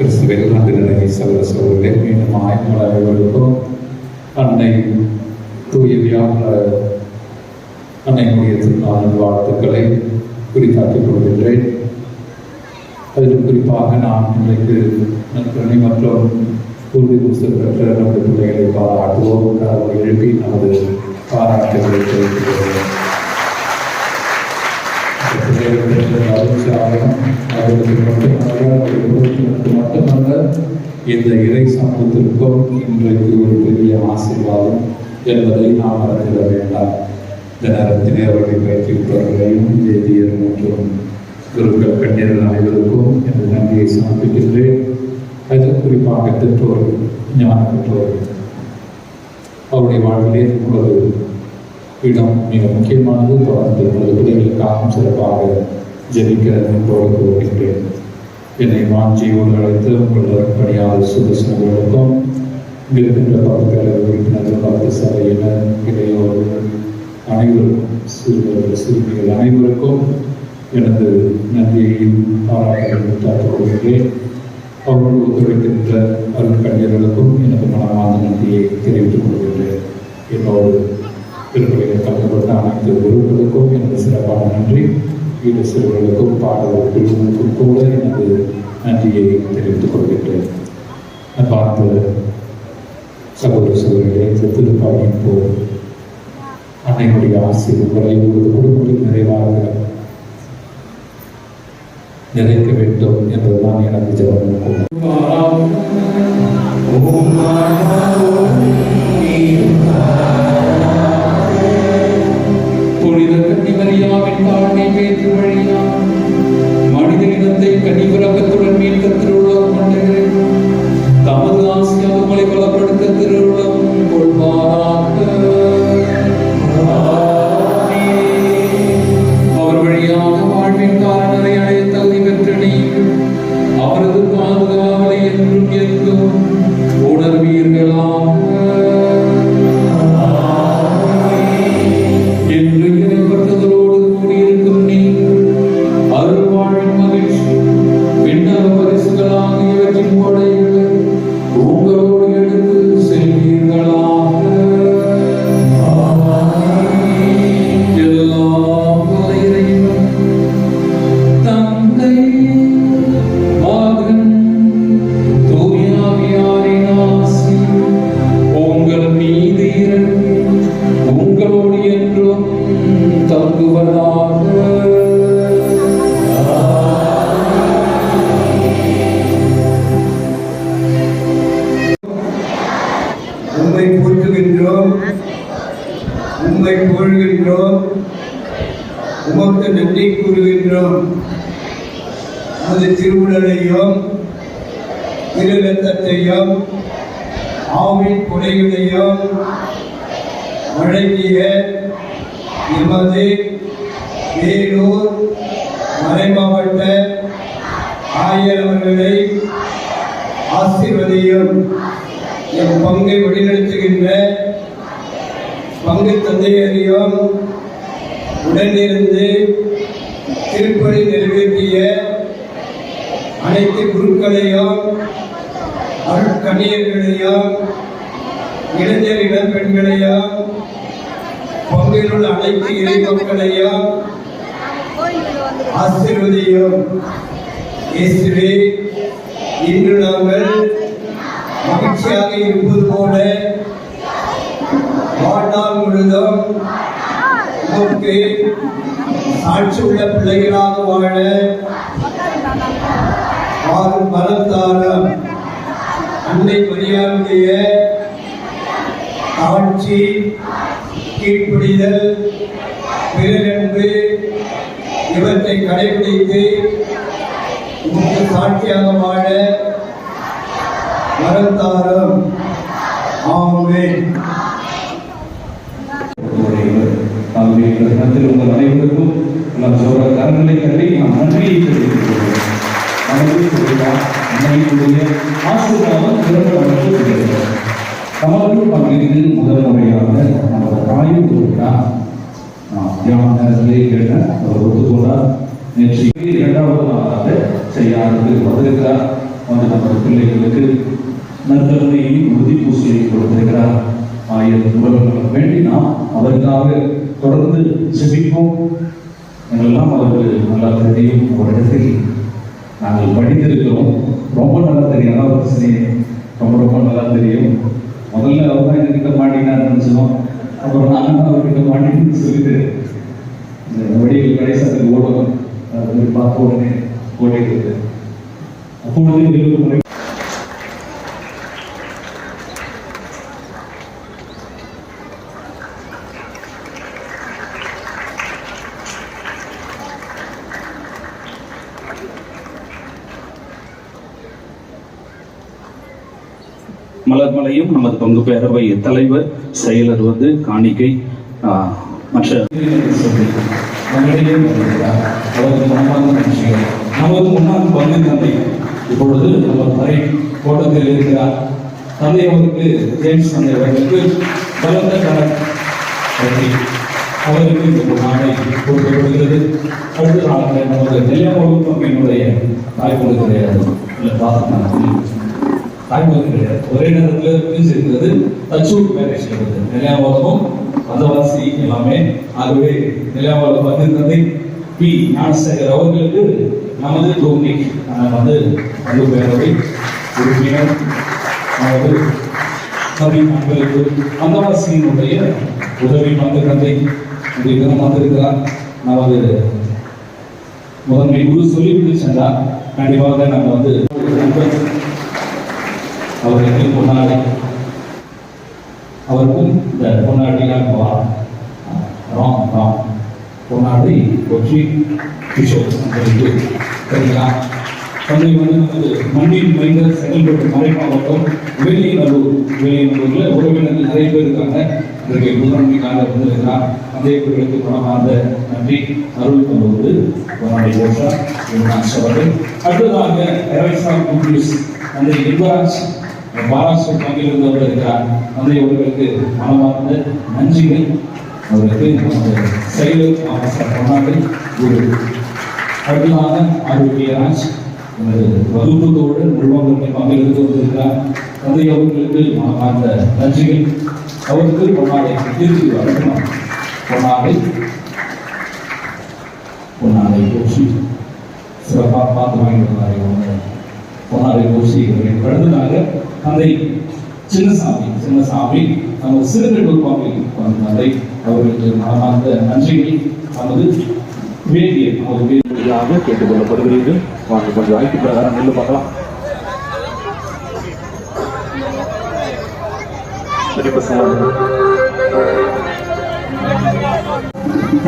கிறிஸ்துவை நன்றிகளை சகல சகோதரே மீண்டும் ஆய்வுகள் அனைவருக்கும் அன்னை தூய வியாபார அன்னையினுடைய திருநாள் வாழ்த்துக்களை குறித்தாக்கிக் கொள்கின்றேன் அதில் குறிப்பாக நான் இன்றைக்கு நற்கரணை மற்றும் உறுதி புஸ்தகம் பெற்ற நமது பிள்ளைகளை பாராட்டுவோம் அவர்களை எழுப்பி நமது பாராட்டுகளை தெரிவித்துக்கொள்வோம் அவர்களுக்கு மட்டும் அவர்கள் இந்த இறை சமூகத்திற்கும் இன்றைக்கு ஒரு பெரிய ஆசீர்வாதம் என்பதை நாம் மறந்துவிட வேண்டாம். இந்த நேரத்திலே அவர்களை பயிற்சித்தவர்களையும் வேதியர் மற்றும் குருக்கள் கண்ணியர்கள் அனைவருக்கும் எனது நன்றியை சமர்ப்பிக்கின்றேன். அது குறிப்பாக பெற்றோர்கள் ஞான பெற்றோர்கள் அவருடைய வாழ்விலே உங்களது இடம் மிக முக்கியமானது. தொடர்ந்து உங்களது பிள்ளைகளுக்காகவும் சிறப்பாக ஜெபிக்க என்போடு கூறுகின்றேன் என்னை வாஞ்சியோடு அழைத்து உங்களது பணியாளர் சுதர்சனங்களுக்கும் இருக்கின்ற பகுதிகளை உறுப்பினர்கள் பார்த்து சபையினர் இளையோர்கள் அனைவருக்கும் சிறுவர்கள் சிறுமிகள் அனைவருக்கும் எனது நன்றியையும் பாராட்டுகளையும் தரப்படுகின்றேன் அவர்கள் ஒத்துழைக்கின்ற அருட்கண்ணியர்களுக்கும் எனது மனமார்ந்த நன்றியை தெரிவித்துக் கொள்கின்றேன். என்னோடு திருப்பதியில் கலந்து கொண்ட அனைத்து குருக்களுக்கும் எனது சிறப்பான நன்றி. ஈடு சிறுவர்களுக்கும் பாடல் குழுவுக்கும் கூட எனது நன்றியை தெரிவித்துக் கொள்கின்றேன். பார்த்த சகோதர சகோதரிகளே இந்த திருப்பாடியின் போது அன்னையுடைய ஆசிரியர் உங்களை உங்களது குடும்பத்தில் நிறைவாக நிறைக்க வேண்டும் என்பதுதான் எனது ஜபம். புனித கன்னிமரியாவின் தாழ்மை பேற்று வழியா மனித இனத்தை கன்னிபுரகத்துடன் மீட்க திருவுள்ளம் உண்மை புகழ்கின்றோம். உமக்கு நன்றி கூறுகின்றோம். அது திருவுடலையும் திருநத்தத்தையும் ஆவின் கொடைகளையும் வழங்கிய எமது வேலூர் மறைமாவட்ட ஆயர் அவர்களை ஆசீர்வதியும். என் பங்கை வழிநடத்துகின்ற அங்கு தந்தையரையும் உடனிருந்து திருப்பணி நிறைவேற்றிய அனைத்து குருக்களையும் அருட்கணியர்களையும் இளைஞர் இளம் பெண்களையும் பங்கில் உள்ள அனைத்து இறை மக்களையும் ஆசீர்வதியும். இயேசுவே இன்று நாங்கள் மகிழ்ச்சியாக இருப்பது போல வாழ்நாள் முழுதும் உமக்கு சாட்சி உள்ள பிள்ளைகளாக வாழ வாரும் பலத்தாரம் அன்னை மரியாதைய தாட்சி கீழ்ப்பிடிதல் பிறரன்பு இவற்றை கடைபிடித்து உமக்கு சாட்சியாக வாழ வரத்தாரம் இந்த தினத்தில் உங்கள் அனைவருக்கும் நம் சொல்ற கரங்களை கட்டி நாம் நன்றியை தெரிவித்துக் கொள்கிறோம். திறந்த நமக்கு பங்கிற்கு முதல் முறையாக கொடுத்தா தியான நேரத்திலே கேட்டேன் அவர் ஒத்துக்கொண்டார் நேற்று இரண்டாவது நாளாக செய்யாருக்கு வந்திருக்கிறார். வந்து பிள்ளைகளுக்கு நற்கருணையை உறுதி பூசியை கொடுத்திருக்கிறார். ஆயிரம் வேண்டி நாம் அவருக்காக தொடர்ந்து ஜெபிப்போம். எங்களெல்லாம் அவருக்கு நல்லா தெரியும் அவரிடத்தில் நாங்கள் படித்திருக்கிறோம் ரொம்ப நல்லா தெரியும். அதான் பிரச்சனையே. ரொம்ப ரொம்ப நல்லா தெரியும். முதல்ல அவர் தான் எங்ககிட்ட மாட்டினார் நினச்சோம். அப்புறம் நானும் அவர்கிட்ட மாட்டின்னு சொல்லிட்டு இந்த வடிவில் கடைசி ஓடணும் அது பார்த்த உடனே ஓடிட்டு அப்பொழுது வரையும் நமது பங்கு பேரவை தலைவர் செயலர் வந்து காணிக்கை மற்ற நமது முன்னாள் பங்கு தந்தை இப்பொழுது நம்ம வரை கோட்டத்தில் இருக்கிறார். தந்தை அவருக்கு ஜேம்ஸ் தந்தை அவர்களுக்கு பலத்த கடன் அவருக்கு இந்த நாளை கொடுக்கப்படுகிறது. அடுத்ததாக நமது நெல்லை பங்கினுடைய தாய்மொழி கிடையாது இல்லை தாய்மொழி கிடையாது. ஒரே நேரத்தில் பிரிஞ்சு இருக்கிறது தச்சூர் வேலை செய்கிறது. நிலையாவதமும் மதவாசி எல்லாமே ஆகவே நிலையாவதம் வந்து பி. ஞானசேகர் அவர்களுக்கு நமது தோனி வந்து பங்கு பேரவை உறுப்பினர் நமது கவி நண்பர்களுக்கு வந்தவாசியினுடைய உதவி பங்கு தந்தை. இன்றைய தினம் வந்திருக்கிறார். நமது முதன்மை குரு சொல்லிவிட்டு சென்றார். கண்டிப்பாக நம்ம வந்து அவர்களுக்கு பொன்னாடை. அவருக்கும் இந்த பொன்னாடிலாம் ராம் ராம். பொன்னாடை கொச்சி கிஷோர் அவர்களுக்கு சரிங்களா தந்தை வந்து நமது மண்ணின் மைந்தர் செங்கல்பட்டு மறை மாவட்டம் வேலியநல்லூர் வேலியநல்லூரில் உறவினர்கள் நிறைய பேர் இருக்காங்க. இன்றைக்கு முதன்மைக்காக வந்திருக்கிறார் தந்தையவர்களுக்கு மனமார்ந்த நன்றி. அருள் கொண்டு பொன்னாடை கோஷா யுவராஜ் அவர்கள் அடுத்ததாக எரைசா கும்பிஸ் தந்தை யுவராஜ். பாராசு பங்கிலிருந்து வந்திருக்கிறார் தந்தை அவர்களுக்கு மனமார்ந்த நன்றிகள். அவருக்கு நமது செயலர் ஆஃபீஸர் பொன்னாடை குரு அடுத்ததாக ஆரோக்கியராஜ் நமது வகுப்பு தோழர் பங்கிலிருந்து வந்திருக்கிறார். தந்தை அவர்களுக்கு மனமார்ந்த நன்றிகள். அவருக்கு பொன்னாடை திருச்சி வரணும் பொன்னாடை பொன்னாடை கோஷி சிறப்பாக பார்த்து வாங்கி வந்தார்கள் பொன்னாடை கோஷி இவர்களை கடந்ததாக தந்தை சின்னசாமி சின்னசாமி நமது சிறுநெல்லூர் பாம்பில் தந்தை அவர்களுக்கு மனமார்ந்த நன்றிகளை நமது வேதியை நமது வேதியாக கேட்டுக்கொள்ளப்படுகிறீர்கள். வாங்க கொஞ்சம் வாய்ப்பு பிரகாரம் நெல்லு பார்க்கலாம். சரி பசங்க. ஆ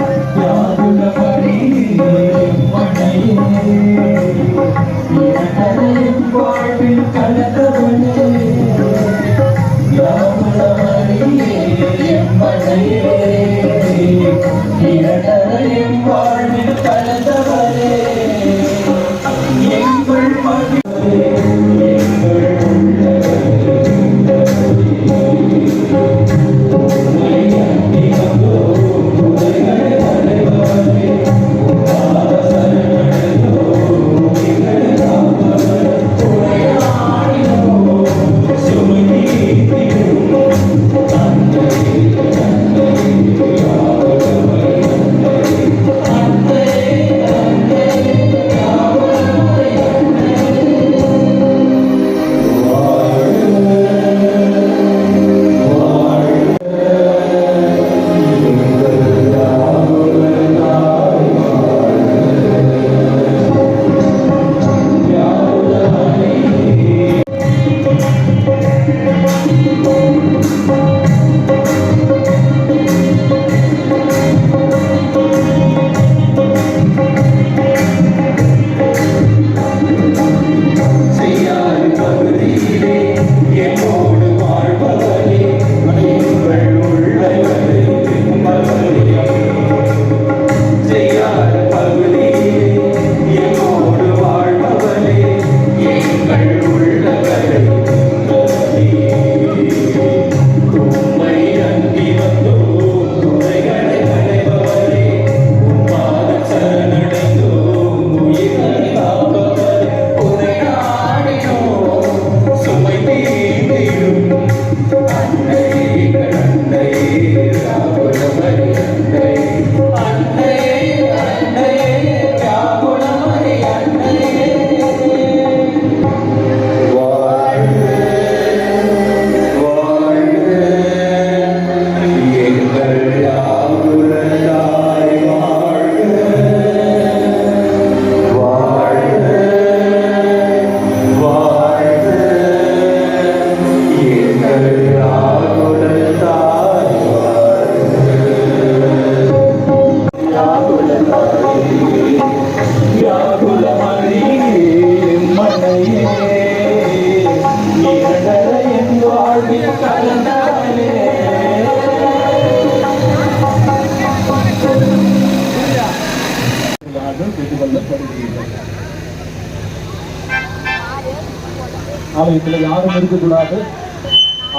ஆலயத்தில் யாரும் இருக்கக்கூடாது.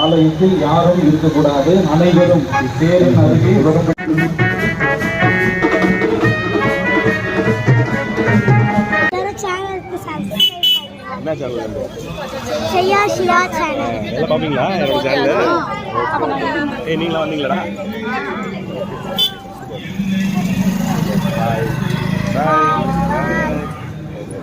ஆலயத்தில் யாரும் இருக்கக்கூடாது. அனைவரும் தேரின் அருகே வரும் என்னோட சேனலுக்கு சப்ஸ்கிரைப் என்ன சேனல் செய்யா ஷியா சேனல் எல்லாம் பார்ப்பீங்களா என்னோட சேனல் ஏய் நீங்களாம் வந்தீங்களாடா பாய் பாய்